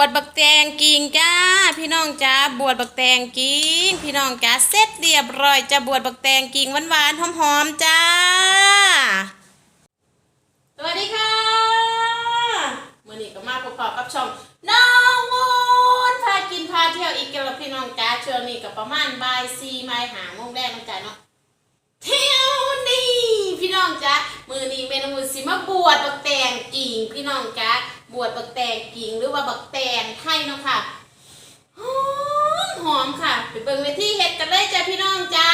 วดบักแตงกิ่งจ้า พี่น้องจ้าบวชบักแตงกิ่งพี่น้องจ้าเสร็จเรียบร้อยจะบวชบักแตงกิ่งหวานๆหอมๆจ้าสวัสดีค่ะมื่อนี้ก็มาพบกับช่องน้องวูนพากินพาเที่ยวอีกแล้วพี่น้องจ้าช่วงนี้ก็ประมาณบ่ายสี่บ่ายหาโมงแรกน้องจ้าเนาะเที่ยวนี่พี่น้องจ๊ะมือนี้เมนูสิมาบวชบักแตงกิ่งพี่น้องจ๊ะ บวชบักแตงกิ่งหรือว่าบักแตงไทยเนาะค่ะหอมหอมค่ะไปเบิ่งไปที่เฮ็ดกันเลยจ้ะพี่น้องจ้า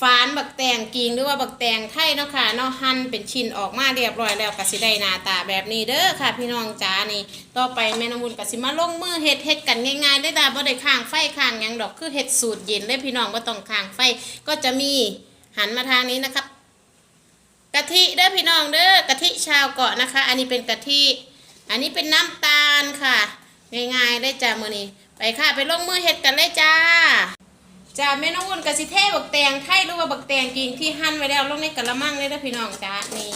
ฝานบักแตงกิงหรือว่าบักแตงไทยเนาะค่ะเนาะหั่นเป็นชิ้นออกมาเรียบร้อยแล้วก็สิได้หน้าตาแบบนี้เด้อค่ะ พี่น้องจ้านี่ต่อไปแม่นมุนก็สิมาลงมือเฮ็ดเฮ็ดกันง่ายๆได้ดาบ่ได้ข้างไฟข้างหยังดอกคือเฮ็ดสูตรเย็นเลยพี่น้องบ่ต้องข้างไฟก็จะมีหันมาทางนี้นะครับกะทิเด้อพี่น้องเด้อกะทิชาวเกาะนะคะ อันนี้เป็นกะทิอันนี้เป็นน้ำตาลค่ะ ง่ายๆได้จ้ามื้อนี้ไปค่ะไปลงมือเฮ็ดกันเลยจ้า จ้าแม่น้องวุ่นกะสิเทบักแตงไทยหรือว่าบักแตงกิ่งที่หั่นไว้แล้วลงในกระมังเลยเด้อพี่น้องจ้านี่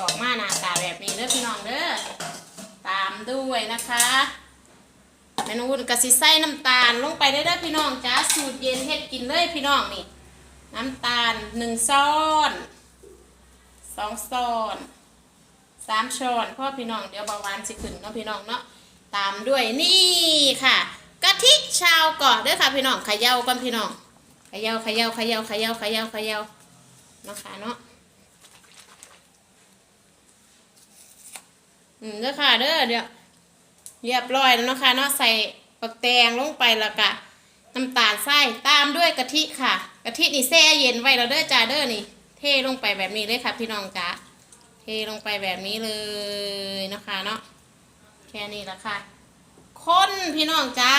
ออกมาหน้าตาแบบนี้เด้อพี่น้องเด้อตามด้วยนะคะแม่น้องวุ่นกะสิใส่น้ำตาลลงไปได้เด้อพี่น้องจ้าสูตรเย็นเฮ็ดกินเลยพี่น้องนี่ น้ำตาลหนึ่งช้อนสองช้อนสามช้อนพ่อพี่น้องเดี๋ยวเบาหวานสิขึ้นเนาะพี่น้องเนาะตามด้วยนี่ค่ะ กะทิชาวเกาะด้อค่ะพี่น้องเขย่ากันพี่น้องเขย่าเขย่าเขย่าเขย่าเขย่าเขย่าเนาะค่ะเนาะอืมเด้อค่ะเด้อเดี๋ยวเรียบร้อยแล้วนะคะเนาะใส่ปักแตงลงไปแล้วก็น้ำตาลทรายตามด้วยกะทิค่ะกะทินี่แช่เย็นไว้แล้วเด้อจ้าเด้อนี่ เทลงไปแบบนี้เลยค่ะพี่น้องจ้าเทลงไปแบบนี้เลยนะคะเนาะแค่นี้ละค่ะ คนพี่น้องจ้า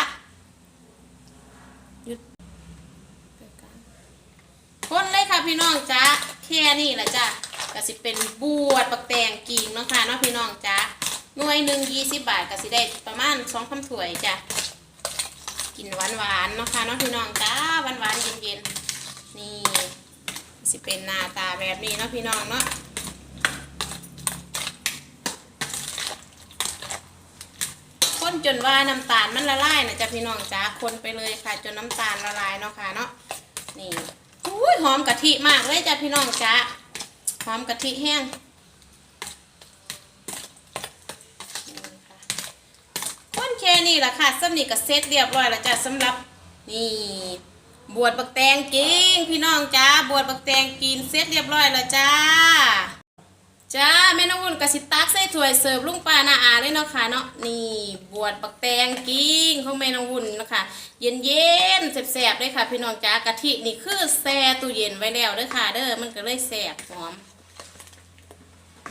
หยุดคนเลยค่ะ พี่น้องจ้าแค่นี้ละจ้าก็สิเป็นบวชปักแตงกิ่งเนาะค่ะเนาะพี่น้องจ้าหน่วยหนึ่งยี่สิบบาทก็สิได้ประมาณสองคำถ้วยจ้ากินหวานหวานเนาะค่ะเนาะพี่น้องจ้าหวานหวานเย็นๆนี่สิเป็นหน้าตาแบบนี้เนาะพี่น้องเนาะคนจนว่าน้ำตาลมันละลายนะจ๊ะพี่น้องจ้าคนไปเลยค่ะ จนน้ำตาลละลายเนาะค่ะเนาะนี่ ยหอมกะทิมากเลยจ้ะพี่น้องจ้าหอมกะทิแห้งคนแค่นี้แหละค่ะสำนีก็เซ็ตเรียบร้อยแล้วจ้ะสำหรับนี่บวชบักแตงกินพี่น้องจ้าบวชบักแตงกินเซ็ตเรียบร้อยแล้วจ้า จ้าแม่น้องวุ่นกะสิตักใส่ถ้วยเสิร์ฟลุงป้านาอาเลยเนาะค่ะเนาะนี่บวชบักแตงกิ้งของแม่น้องวุ่นนะคะเย็นเย็นแสบๆเลยค่ะ พี่น้องจ้ากะทินี่คือแช่ตู้เย็นไว้แล้วเด้อค่ะ เด้อมันก็เลยแสบหอม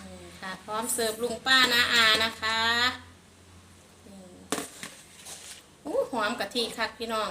นี่ค่ะพร้อมเสิร์ฟลุงป้านาอานะคะอู้หอมกะทิคักพี่น้อง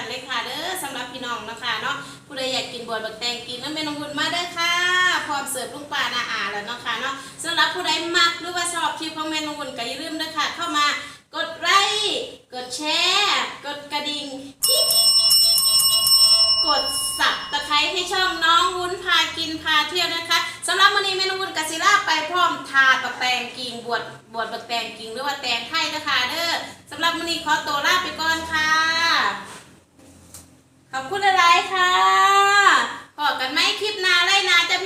ะคะเนาะผู้ใดอยากกินบวชบักแตงกินน้ำแม่น้องบุญมาเด้อค่ะ พร้อมเสิร์ฟลุงป่านาอาแล้วนะค่ะเนาะสำหรับผู้ใดมักหรือว่าชอบคลิปของแม่น้องบุญก็อย่าลืมเด้อค่ะเข้ามากดไลค์กดแชร์กดกระดิ่งกดสับตะไคร้ให้ช่องน้องวุ้นพากินพาเที่ยวนะคะสำหรับวันนี้เมนูวุ้นกสิล่าไปพร้อมทาดบักแตงกิ่งบวชบวชบักแตงกิ่งหรือว่าแตงไทยนะคะเด้อสำหรับวันนี้ขอตัวลาไปก่อนค่ะ ขอบคุณอะไรคะพอกันไหมคลิปนาไลนาจะ